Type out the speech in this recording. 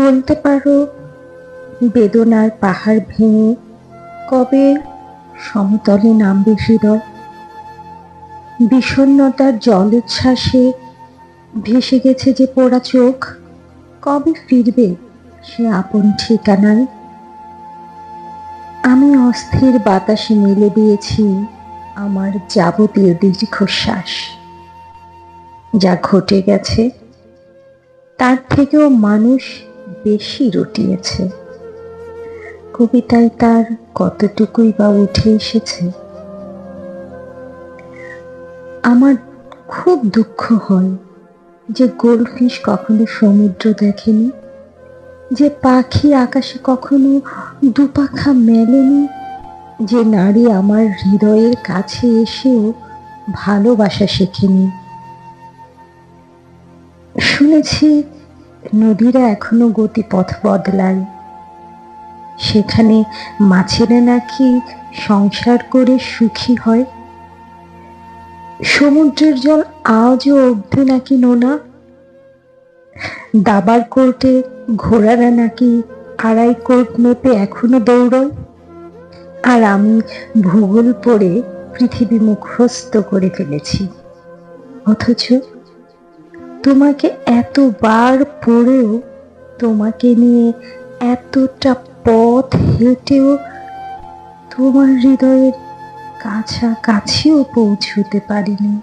বলতে পারো, বেদনার পাহাড় ভেঙে কবে সমতলে নামবে হৃদয় বিষণ্ণতার জলোচ্ছ্বাসে ভেসে গেছে যে পোড়া চোখ, কবে ফিরবে সে আপন ঠিকানায়? আমি অস্থির বাতাসে মেলে দিয়েছি আমার যাবতীয় দীর্ঘশ্বাস। যা ঘটে গেছে, তার থেকেও মানুষ বেশি রটিয়েছে। কবিতায় তার কতটুকুই বা উঠে এসেছে? আমার খুব দুঃখ হয় যে গোলফিশ কখনো সমুদ্র দেখেনি, যে পাখি আকাশে কখনো দুপাখা মেলেনি, যে নারী আমার হৃদয়ের কাছে এসেও ভালোবাসা শেখেনি। শুনেছি নদীরা এখনও গতিপথ বদলায়। সেখানে মাছেরা নাকি সংসার করে সুখী হয়? সমুদ্রের জল আজও অবধি নাকি নোনা? দাবার কোর্টে ঘোড়ারা নাকি আড়াই কোর্ট মেপে এখনও দৌড়য়? আর আমি ভূগোল পড়ে পৃথিবী মুখস্থ করে ফেলেছি। অথচ তোমাকে এতবার পড়েও তোমাকে নিয়ে এতটা পথ হেঁটেও তোমার হৃদয়ের কাছাকাছিও পৌঁছতে পারিনি।